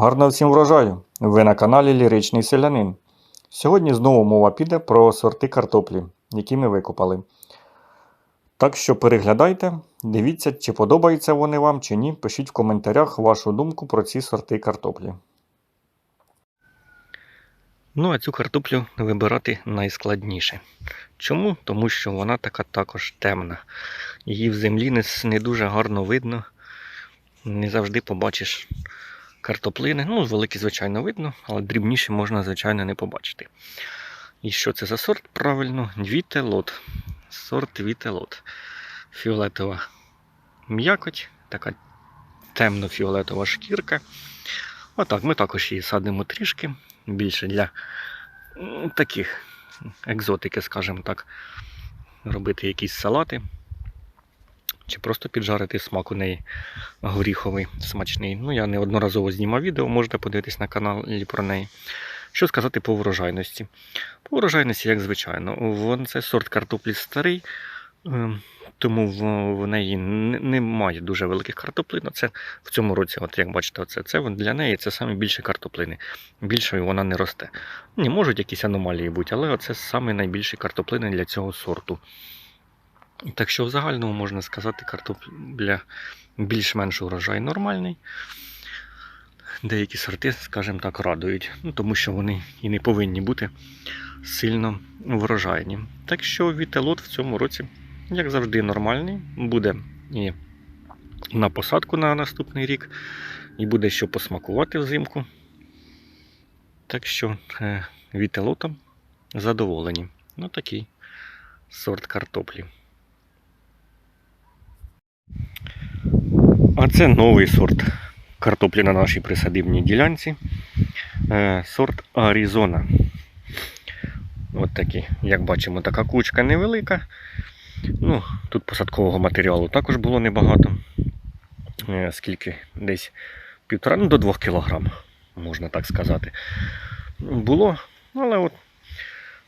Гарного всім врожаю! Ви на каналі Ліричний Селянин. Сьогодні знову мова піде про сорти картоплі, які ми викопали. Так що переглядайте, дивіться, чи подобаються вони вам чи ні. Пишіть в коментарях вашу думку про ці сорти картоплі. Ну, а цю картоплю вибирати найскладніше. Чому? Тому що вона така також темна. Її в землі не, не дуже гарно видно. Не завжди побачиш картоплини. Ну, великі, звичайно, видно, але дрібніші можна, звичайно, не побачити. І що це за сорт? Правильно, вітелот. Сорт вітелот. Фіолетова м'якоть, така темно-фіолетова шкірка. Отак, ми також її садимо трішки більше для таких екзотики, скажімо так, робити якісь салати. Чи просто піджарити смак у неї горіховий, смачний. Ну, я неодноразово знімав відео, можете подивитись на каналі про неї. Що сказати по врожайності? По врожайності, як звичайно, це сорт картоплі старий, ем, тому в, неї не- немає дуже великих картоплин. Це в цьому році, от як бачите, оце, це для неї це саме більше картоплини. Більшою вона не росте. Не можуть якісь аномалії бути, але це найбільші картоплини для цього сорту. Так що в загальному можна сказати, картопля більш-менш урожай нормальний. Деякі сорти, скажімо так, радують, ну, тому що вони і не повинні бути сильно врожайні. Так що вітелот в цьому році, як завжди, нормальний. Буде і на посадку на наступний рік, і буде що посмакувати взимку. Так що е, вітелотом задоволені. Ну такий сорт картоплі. А це новий сорт картоплі на нашій присадибній ділянці. Е, Сорт Аризона. От такий, як бачимо, така кучка невелика. Ну, тут посадкового матеріалу також було небагато. Е, Скільки? Десь півтора, ну до 2 кілограм, можна так сказати. Було, але от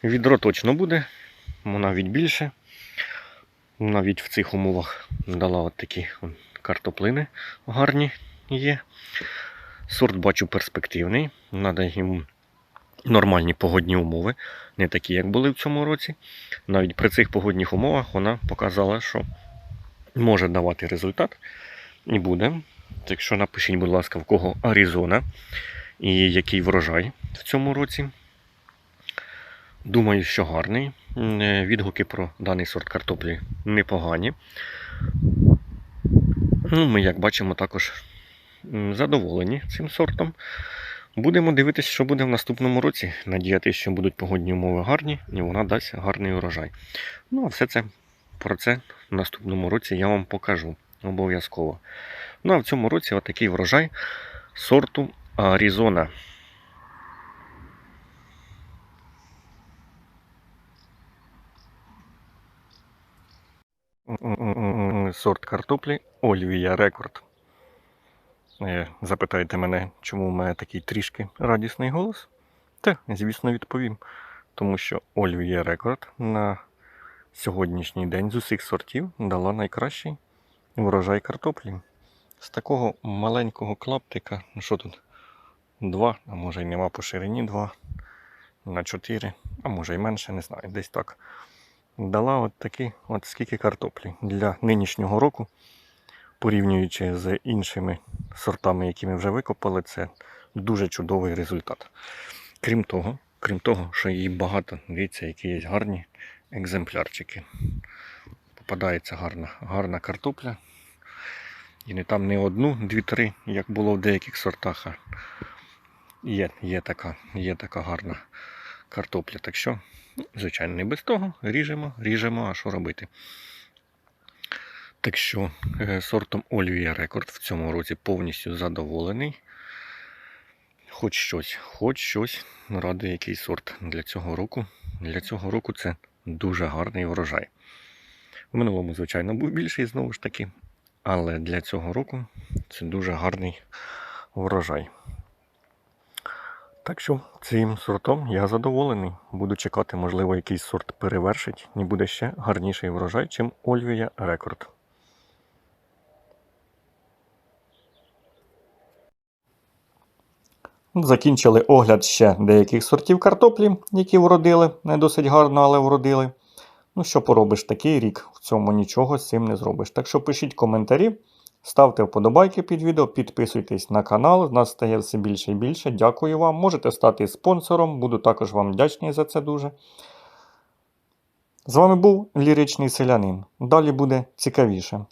відро точно буде, навіть більше. Навіть в цих умовах дала от такі картоплини гарні є. Сорт бачу перспективний. Надо йому нормальні погодні умови, не такі, як були в цьому році. Навіть при цих погодних умовах вона показала, що може давати результат і буде. Так що напишіть, будь ласка, в кого Аризона і який врожай в цьому році. Думаю, що гарний. Е, Відгуки про даний сорт картоплі непогані. Ну, ми, як бачимо, також задоволені цим сортом. Будемо дивитися, що буде в наступному році. Надіятися, що будуть погодні умови гарні і вона дасть гарний урожай. Ну, а все це про це в наступному році я вам покажу обов'язково. Ну а в цьому році отакий врожай сорту Аризона. Сорт картоплі Ольвія Рекорд. Е, Запитаєте мене, чому в мене такий трішки радісний голос? Та, звісно, відповім. Тому що Ольвія Рекорд на сьогоднішній день з усіх сортів дала найкращий врожай картоплі. З такого маленького клаптика, що тут? Два, а може й нема по ширині два, на чотири, а може й менше, не знаю, десь так. Дала от такі, от скільки картоплі для нинішнього року, порівнюючи з іншими сортами, які ми вже викопали, це дуже чудовий результат. Крім того, крім того, що її багато, дивіться, які є гарні екземплярчики. Попадається гарна, гарна картопля. І не там не одну, дві-три, як було в деяких сортах. Є, є, така, є така гарна картопля. Так що, ну, звичайно, не без того. Ріжемо, ріжемо, а що робити. Так що е, сортом Ольвія Рекорд в цьому році повністю задоволений. Хоч щось, хоч щось радує який сорт для цього року. Для цього року це дуже гарний врожай. В минулому, звичайно, був більший знову ж таки, але для цього року це дуже гарний врожай. Так що цим сортом я задоволений. Буду чекати, можливо, якийсь сорт перевершить і буде ще гарніший врожай, чим Ольвія Рекорд. Закінчили огляд ще деяких сортів картоплі, які вродили, не досить гарно, але вродили. Ну, що поробиш такий рік, в цьому нічого з цим не зробиш. Так що пишіть коментарі, ставте вподобайки під відео, підписуйтесь на канал. Нас стає все більше і більше. Дякую вам. Можете стати спонсором, буду також вам вдячний за це дуже. З вами був ліричний селянин. Далі буде цікавіше.